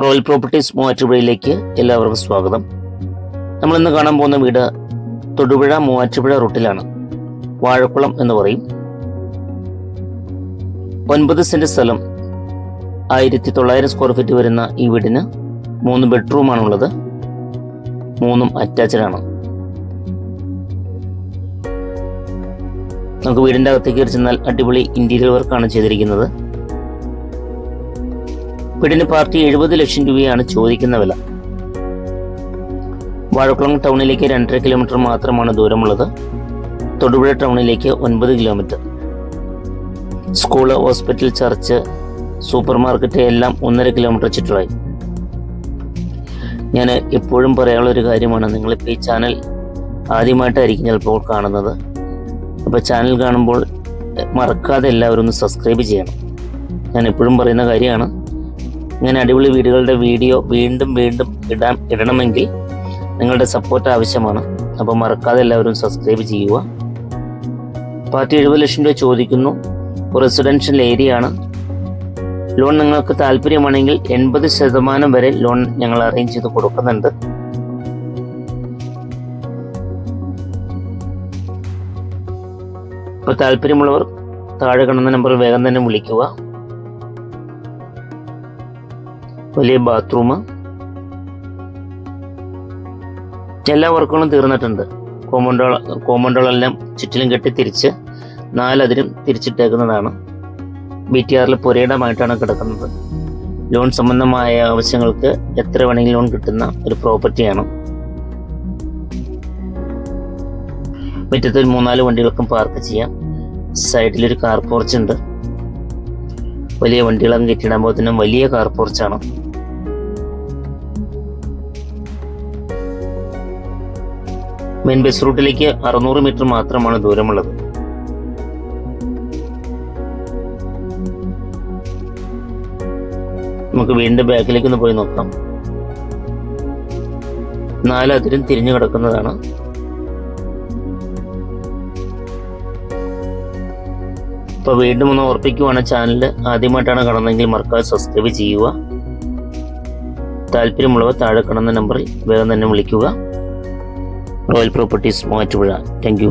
Royal properties മൂവാറ്റുപുഴയിലേക്ക് എല്ലാവർക്കും സ്വാഗതം. നമ്മൾ ഇന്ന് കാണാൻ പോകുന്ന വീട് തൊടുപുഴ മൂവാറ്റുപുഴ റൂട്ടിലാണ്. വാഴക്കുളം എന്ന് പറയും. ഒൻപത് സെന്റ് സ്ഥലം. ആയിരത്തി തൊള്ളായിരം സ്ക്വയർ ഫീറ്റ് വരുന്ന ഈ വീടിന് മൂന്ന് ബെഡ്റൂമാണുള്ളത് മൂന്നും അറ്റാച്ച്ഡ് ആണ്. നമുക്ക് വീടിന്റെ അകത്തേക്ക് ചെന്നാൽ അടിപൊളി ഇന്റീരിയർ വർക്കാണ് ചെയ്തിരിക്കുന്നത്. വീടിന് പാർട്ടി എഴുപത് ലക്ഷം രൂപയാണ് ചോദിക്കുന്ന വില. വാഴക്കുളം ടൗണിലേക്ക് രണ്ടര കിലോമീറ്റർ മാത്രമാണ് ദൂരമുള്ളത്. തൊടുപുഴ ടൗണിലേക്ക് ഒൻപത് kilometre. School hospital church supermarket എല്ലാം ഒന്നര കിലോമീറ്റർ ചുറ്റളായി ഞാൻ എപ്പോഴും പറയാനുള്ള ഒരു കാര്യമാണ് നിങ്ങളിപ്പോൾ ഈ ചാനൽ ആദ്യമായിട്ടായിരിക്കും ചിലപ്പോൾ കാണുന്നത്. അപ്പോൾ ചാനൽ കാണുമ്പോൾ മറക്കാതെ എല്ലാവരും ഒന്ന് സബ്സ്ക്രൈബ് ചെയ്യണം. ഞാൻ എപ്പോഴും പറയുന്ന കാര്യമാണ് ഇങ്ങനെ അടിപൊളി വീടുകളുടെ വീഡിയോ വീണ്ടും വീണ്ടും ഇടാൻ ഇടണമെങ്കിൽ നിങ്ങളുടെ സപ്പോർട്ട് ആവശ്യമാണ്. അപ്പോൾ മറക്കാതെ എല്ലാവരും സബ്സ്ക്രൈബ് ചെയ്യുക. പാർട്ടി എഴുപത് ലക്ഷം രൂപ ചോദിക്കുന്നു. റെസിഡൻഷ്യൽ ഏരിയ ആണ്. ലോൺ നിങ്ങൾക്ക് താല്പര്യമാണെങ്കിൽ എൺപത് ശതമാനം വരെ ലോൺ ഞങ്ങൾ അറേഞ്ച് ചെയ്ത് കൊടുക്കുന്നുണ്ട്. അപ്പോൾ താല്പര്യമുള്ളവർ താഴെ കാണുന്ന നമ്പറിൽ വേഗം തന്നെ വിളിക്കുക. വലിയ ബാത്റൂം എല്ലാ വർക്കുകളും തീർന്നിട്ടുണ്ട്. കോമ്പൗണ്ടുകൾ കോമ്പൗണ്ടുകളെല്ലാം ചുറ്റിലും കെട്ടി തിരിച്ച് നാലതിരും തിരിച്ചിട്ടേക്കുന്നതാണ്. ബി ടി ആറിൽ പുരയിടമായിട്ടാണ് കിടക്കുന്നത്. ലോൺ സംബന്ധമായ ആവശ്യങ്ങൾക്ക് എത്ര വേണമെങ്കിലും ലോൺ കിട്ടുന്ന ഒരു പ്രോപ്പർട്ടിയാണ് മുറ്റത്തിൽ മൂന്നാൽ വണ്ടികൾക്കും പാർക്ക് ചെയ്യാം. സൈഡിലൊരു കാർ പോർച്ച് ഉണ്ട്. വലിയ വണ്ടികളൊക്കെ പോകുന്ന വലിയ കാർ പോർച്ചാണ് മെയിൻ ബസ് റൂട്ടിലേക്ക് അറുന്നൂറ് മീറ്റർ മാത്രമാണ് ദൂരമുള്ളത്. നമുക്ക് വീണ്ടും ബാക്കിലേക്ക് ഒന്ന് പോയി നോക്കാം. നാലതിരും തിരിഞ്ഞു കിടക്കുന്നതാണ്. അപ്പോൾ വീണ്ടും ഒന്ന് ഓർപ്പിക്കുവാണ് ചാനൽ ആദ്യമായിട്ടാണ് കാണുന്നതെങ്കിൽ മറക്കാതെ സബ്സ്ക്രൈബ് ചെയ്യുക. താല്പര്യമുള്ളവർ താഴെ കാണുന്ന നമ്പറിൽ വേഗം തന്നെ വിളിക്കുക. Royal properties Mattupuzha. താങ്ക്